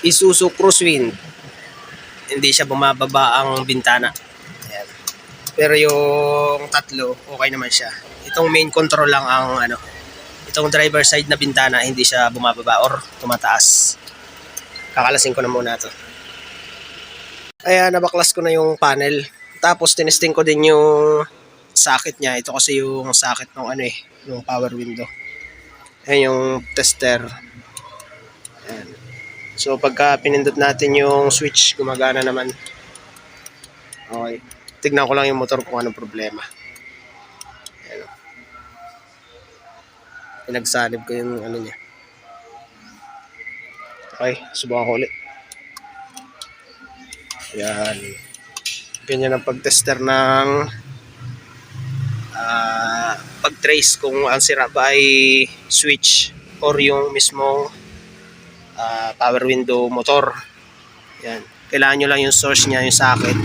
Isuzu Crosswind. Hindi siya bumababa ang bintana. Ayan. Pero yung tatlo, okay naman siya. Itong main control lang ang ano, itong driver side na bintana, hindi siya bumababa or tumataas. Kakalasin ko na muna to. Kaya nabaklas ko na yung panel. Tapos tinesting ko din yung socket niya. Ito kasi yung socket ng ano eh, yung power window. Ayan yung tester. So pagka pinindot natin yung switch, gumagana naman. Okay. Tignan ko lang yung motor kung anong problema. Ayan. o. Pinagsanib ko yung ano niya. Okay, subukan ko ulit. Ayan. Ganyan ang pagtester ng ah, pag-trace kung ang sira ba ay switch or yung mismong ah, power window motor. Yan. Kailangan nyo lang yung source niya, yung socket,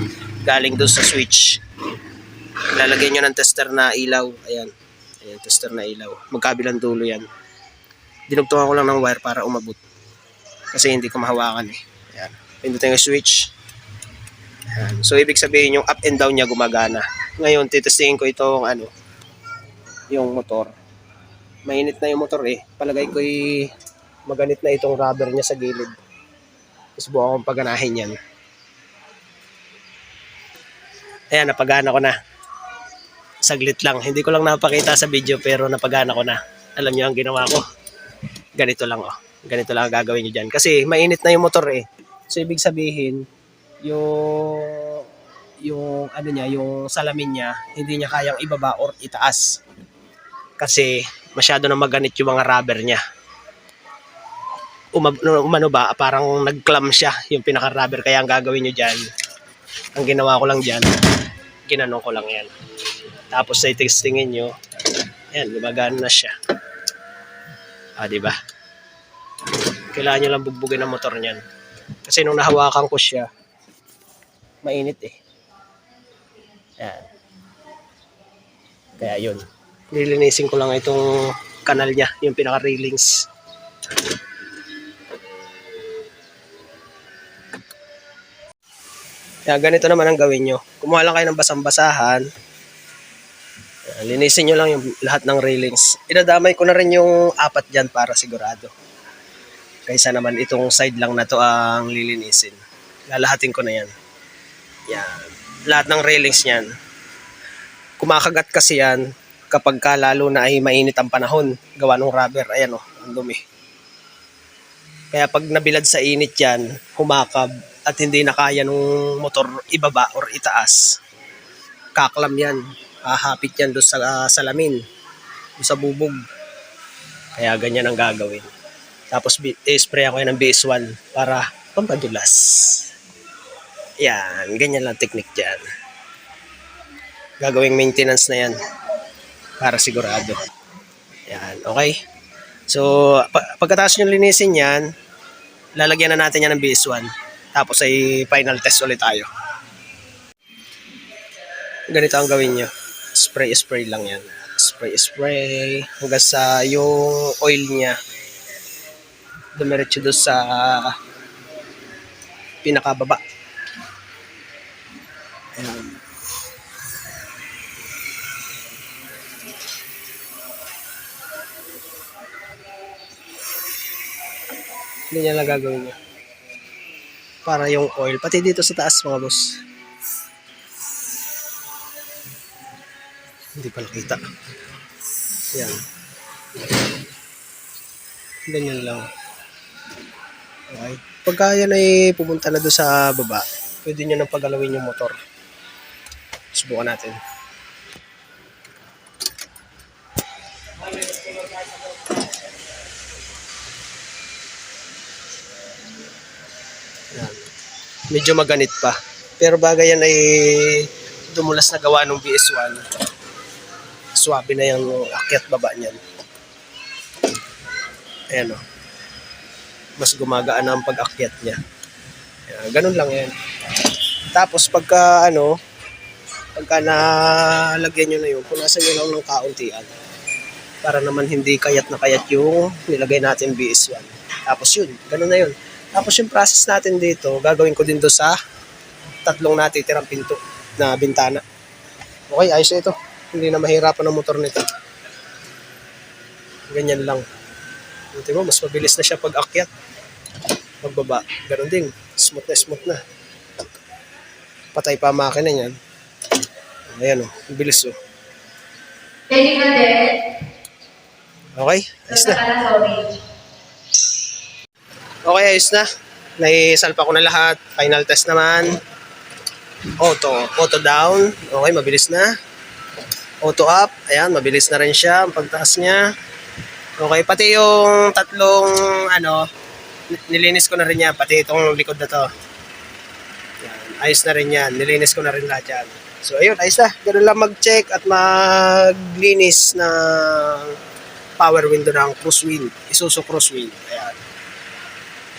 galing doon sa switch. Lalagyan nyo ng tester na ilaw. Ayan. Ayan, tester na ilaw. Magkabilang dulo yan. Dinugtungan ko lang ng wire para umabot. Kasi hindi ko mahawakan eh. Ayan. Pindutin yung switch. Ayan. So, ibig sabihin yung up and down niya gumagana. Ngayon, titestingin ko itong ano, yung motor. Mainit na yung motor eh. Palagay ko maganit na itong rubber niya sa gilid. Subukan kong paganahin yan. Ayan, napagana ko na. Saglit lang. Hindi ko lang napakita sa video pero napagana ko na. Alam niyo ang ginawa ko. Ganito lang oh. Ganito lang ang gagawin niyo dyan. Kasi mainit na yung motor eh. So ibig sabihin, yung yung ano niya, yung salamin niya, hindi niya kayang ibaba or itaas. Kasi masyado na maganit yung mga rubber niya. Umano ba, parang nag-clam siya yung pinaka-rubber. Kaya ang gagawin nyo dyan, ang ginawa ko lang dyan, ginanong ko lang yan. Tapos sa testingin nyo, yan, gumagana na siya. Ah, di ba? Kailangan nyo lang bugbugin ang motor niyan. Kasi nung nahawakan ko siya, mainit eh. Yan. Kaya yun. Nilinisin ko lang itong kanal niya, yung pinaka-railings. Kaya ganito naman ang gawin nyo. Kumuha lang kayo ng basang-basahan. Linisin nyo lang yung lahat ng railings. Idadamay ko na rin yung apat dyan para sigurado. Kaysa naman itong side lang na to ang lilinisin. Lalahatin ko na yan. Yan. Lahat ng railings niyan. Kumakagat kasi yan kapag ka lalo na ay mainit ang panahon. Gawa ng rubber. Ayan o, ang dumi. Kaya pag nabilad sa init yan, humakab at hindi na kaya nung motor ibaba or itaas. Kaklam yan. Hahapit yan doon sa ah, salamin. Doon sa bubog. Kaya ganyan ang gagawin. Tapos i-spray ako yan ng BS1 para pampadulas. Yan, ganyan lang technique dyan. Gagawing maintenance na yan para sigurado. Yan, okay? So, pa- pagkatapos nyo linisin yan, lalagyan na natin yan ng BS1. Tapos ay final test ulit tayo. Ganito ang gawin nyo. Spray-spray lang yan. Spray-spray hanggang sa yung oil niya dumiretso doon sa pinakababa. Ayan. Ganyan lang gagawin niya. Para yung oil, pati dito sa taas mga boss. Hindi pala kita. Yan. Ganyan lang. Okay. Pagka yan ay pumunta na doon sa baba, pwede nyo nang pagalawin yung motor. Subukan natin. Yan. Medyo maganit pa. Pero bagay yan ay dumulas na gawa ng BS1. Swabe na yung akyat baba niyan. Ayan o mas gumagaan ang pag-akyat niya. Ayan, ganun lang yan. Tapos pagka ano, pagka nalagyan nyo na yun, punasan nyo lang ng kauntian. Para naman hindi kayat na kayat yung nilagay natin BS1. Tapos yun, ganun na yun. Tapos yung process natin dito, gagawin ko din do sa tatlong natitirang pinto na bintana. Okay, ayos na ito. Hindi na mahirapan ang motor nito. Ganyan lang. Buti mo, mas mabilis na siya pag akyat. Pagbaba, ganun din. Smooth na smooth na. Patay pa ang makina niyan. Ayan o, ang bilis o. Din. Okay, ayos na. Basta ka na sorry. Okay, ayos na. Naisalpa ko na lahat. Final test naman. Auto. Auto down. Okay, mabilis na. Auto up. Ayan, mabilis na rin siya. Ang pagtaas niya. Okay, pati yung tatlong, ano, nilinis ko na rin yan. Pati itong likod na to. Yan. Ayos na rin yan. Nilinis ko na rin lahat yan. So, ayun, ayos na. Ganun lang mag-check at maglinis ng power window ng wheel. Isuzu. Ayan.